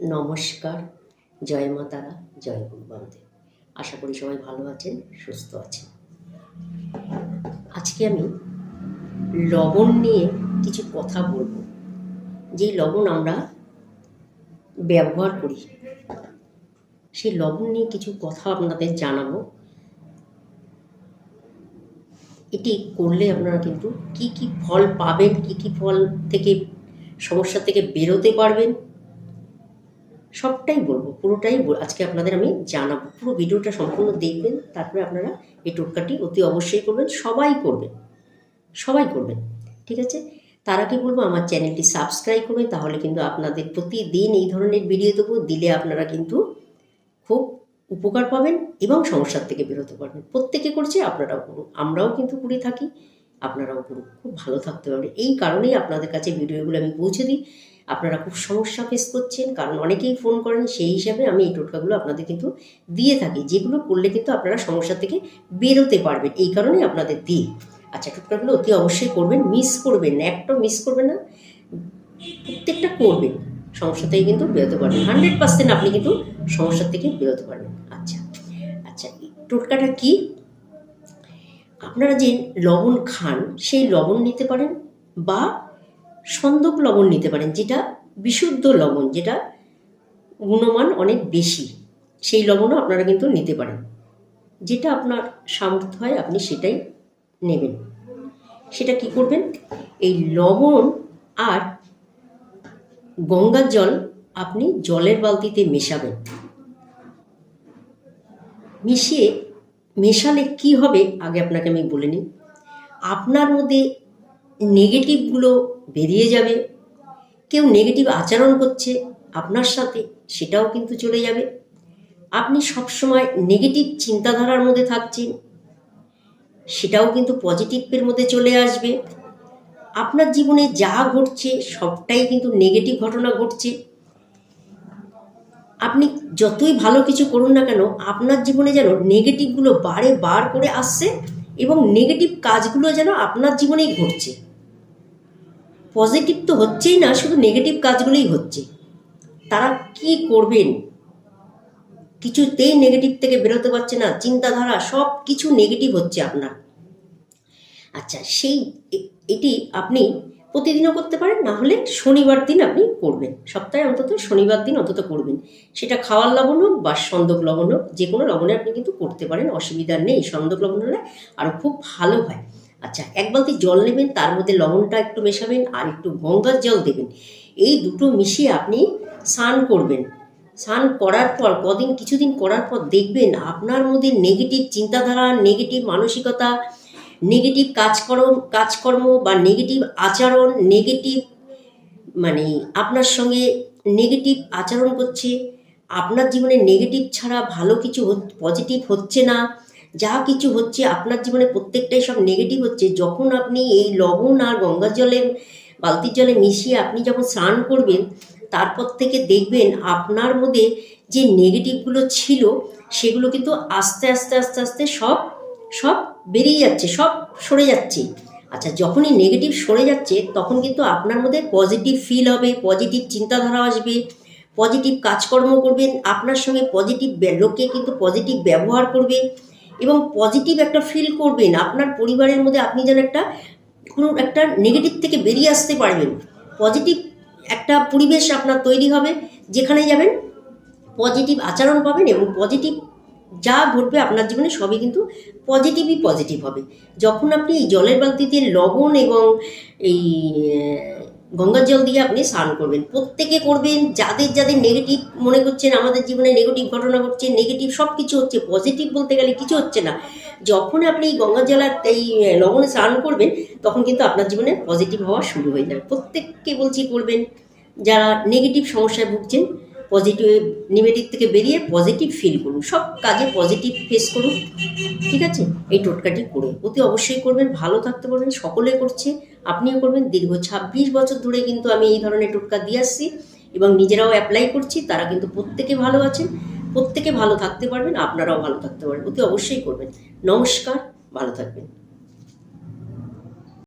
নমস্কার, জয় মা তারা, জয় গুরু বামদেব আশা করি সবাই ভালো আছেন, সুস্থ আছেন। আজকে আমি লবণ নিয়ে কিছু কথা বলব। যেই লবণ আমরা ব্যবহার করি, সেই লবণ নিয়ে কিছু কথা আপনাদের জানাব। এটি করলে আপনারা কিন্তু কি কি ফল পাবেন, কি কি ফল থেকে, সমস্যা থেকে বেরোতে পারবেন সবটাই বলব, পুরোটাই আজকে আপনাদের আমি জানাব। পুরো ভিডিওটা সম্পূর্ণ দেখবেন, তারপরে আপনারা এই টোটকাটি অতি অবশ্যই করবেন, সবাই করবেন সবাই করবেন, ঠিক আছে? তার আগে বলব, আমার চ্যানেলটি সাবস্ক্রাইব করবেন, তাহলে কিন্তু আপনাদের প্রতিদিন এই ধরনের ভিডিও দেবো, দিলে আপনারা কিন্তু খুব উপকার পাবেন এবং সমস্যার থেকে বেরোতে পারবেন প্রত্যেকে করছে, আপনারাও করুন, আমরাও কিন্তু করে থাকি। আপনারাও করুন খুব ভালো থাকতে পারবেন। এই কারণেই আপনাদের কাছে ভিডিওগুলো আমি পৌঁছে দিই। আপনারা খুব সমস্যা ফেস করছেন, কারণ অনেকেই ফোন করেন, সেই হিসাবে আমি এই টোটকাগুলো আপনাদের কিন্তু দিয়ে থাকি। যেগুলো করলে কিন্তু আপনারা সমস্যা থেকে বেরোতে পারবেন, এই কারণেই আপনাদের দিই। আচ্ছা টোটকাগুলো অতি অবশ্যই করবেন মিস করবেন না একটাও মিস করবেন না, প্রত্যেকটা করবেন, সমস্যা থেকে কিন্তু বেরোতে পারবেন। হান্ড্রেড পার্সেন্ট আপনি কিন্তু সমস্যা থেকে বেরোতে পারবেন। আচ্ছা আচ্ছা টোটকাটা কি? আপনারা যে লবণ খান, সেই লবণ নিতে পারেন বা সন্দক লবণ নিতে পারেন, যেটা বিশুদ্ধ লবণ, যেটা গুণমান অনেক বেশি, সেই লবণও আপনারা কিন্তু নিতে পারেন। যেটা আপনার সামর্থ্য হয়, আপনি সেটাই নেবেন। সেটা কি করবেন? এই লবণ আর গঙ্গার জল আপনি জলের বালতিতে মেশাবেন। মিশিয়ে মেশালে কি হবে? আগে আপনাকে আমি বলে নিই। আপনার মধ্যে নেগেটিভগুলো বেরিয়ে যাবে, কেউ নেগেটিভ আচরণ করছে, আপনার সাথে সেটাও কিন্তু চলে যাবে। আপনি সবসময় নেগেটিভ চিন্তাধারার মধ্যে থাকছেন, সেটাও কিন্তু পজিটিভের মধ্যে চলে আসবে। আপনার জীবনে যা ঘটছে, সবটাই কিন্তু নেগেটিভ ঘটনা ঘটছে। আপনি যতই ভালো কিছু করুন না কেন, আপনার জীবনে যেন নেগেটিভগুলো বারে বার করে আসছে এবং নেগেটিভ কাজগুলো যেন আপনার জীবনেই ঘটছে। পজিটিভ তো হচ্ছেই না, শুধু নেগেটিভ কাজগুলোই হচ্ছে। তারা কি করবেন? কিছুতেই নেগেটিভ থেকে বেরোতে পারছে না, চিন্তাধারা সব কিছু নেগেটিভ হচ্ছে আপনার। আচ্ছা সেই এটি আপনি প্রতিদিনও করতে পারেন, না হলে শনিবার দিন আপনি করবেন। সপ্তাহে অন্তত শনিবার দিন অন্তত করবেন। সেটা খাওয়ার লবণ হোক বা সন্দক লবণ হোক, যে কোনো লবণে আপনি কিন্তু করতে পারেন, অসুবিধা নেই। সন্দক লবণ হলে আরও খুব ভালো হয়। আচ্ছা এক বালতি জল নেবেন, তার মধ্যে লবণটা একটু মেশাবেন আর একটু গঙ্গার জল দেবেন। এই দুটো মিশিয়ে আপনি স্নান করবেন। স্নান করার পর, কদিন, কিছুদিন করার পর দেখবেন আপনার মধ্যে নেগেটিভ চিন্তাধারা নেগেটিভ মানসিকতা নেগেটিভ কাজকর্ম কাজকর্ম বা নেগেটিভ আচরণ নেগেটিভ মানে আপনার সঙ্গে নেগেটিভ আচরণ করছে, আপনার জীবনে নেগেটিভ ছাড়া ভালো কিছু পজিটিভ হচ্ছে না, যা কিছু হচ্ছে আপনার জীবনে প্রত্যেকটাই সব নেগেটিভ হচ্ছে। যখন আপনি এই লবণ আর গঙ্গার জলে, বালতির জলে মিশিয়ে আপনি যখন স্নান করবেন, তারপর থেকে দেখবেন আপনার মধ্যে যে নেগেটিভগুলো ছিল, সেগুলো কিন্তু আস্তে আস্তে আস্তে আস্তে সব সব বেরিয়ে যাচ্ছে, সব সরে যাচ্ছে। আচ্ছা যখনই নেগেটিভ সরে যাচ্ছে, তখন কিন্তু আপনার মধ্যে পজিটিভ ফিল হবে পজিটিভ চিন্তাধারা আসবে পজিটিভ কাজকর্ম করবেন, আপনার সঙ্গে পজিটিভ লোকে কিন্তু পজিটিভ ব্যবহার করবে এবং পজিটিভ একটা ফিল করবেন। আপনার পরিবারের মধ্যে আপনি যেন একটা, কোনো একটা নেগেটিভ থেকে বেরিয়ে আসতে পারবেন। পজিটিভ একটা পরিবেশ আপনার তৈরি হবে, যেখানে যাবেন পজিটিভ আচরণ পাবেন এবং পজিটিভ যা ঘটবে আপনার জীবনে সবই কিন্তু পজিটিভই পজিটিভ হবে। যখন আপনি এই জলের বালতিতে লবণ এবং এই গঙ্গার জল দিয়ে আপনি স্নান করবেন, প্রত্যেকে করবেন, যাদের যাদের নেগেটিভ মনে করছেন, আমাদের জীবনে নেগেটিভ ঘটনা ঘটছে নেগেটিভ সব কিছু হচ্ছে পজিটিভ বলতে গেলে কিছু হচ্ছে না। যখন আপনি এই গঙ্গা জলার এই লবণে স্নান করবেন, তখন কিন্তু আপনার জীবনে পজিটিভ হওয়া শুরু হয়ে যাবে। প্রত্যেককে বলছি করবেন, যারা নেগেটিভ সমস্যায় ভুগছেন পজিটিভ নেগেটিভ থেকে বেরিয়ে পজিটিভ ফিল করুন। সব কাজে পজিটিভ ফেস করুন, ঠিক আছে? এই টোটকাটি করুন। অতি অবশ্যই করবেন, ভালো থাকতে পারবেন, সকলে করছে, আপনিও করবেন। দীর্ঘ ছাব্বিশ বছর ধরে কিন্তু আমি এই ধরনের টোটকা দিয়ে আসছি এবং নিজেরাও অ্যাপ্লাই করছি, তারা কিন্তু প্রত্যেকে ভালো আছেন, প্রত্যেকে ভালো থাকতে পারবেন, আপনারাও ভালো থাকতে পারবেন, অতি অবশ্যই করবেন। নমস্কার, ভালো থাকবেন।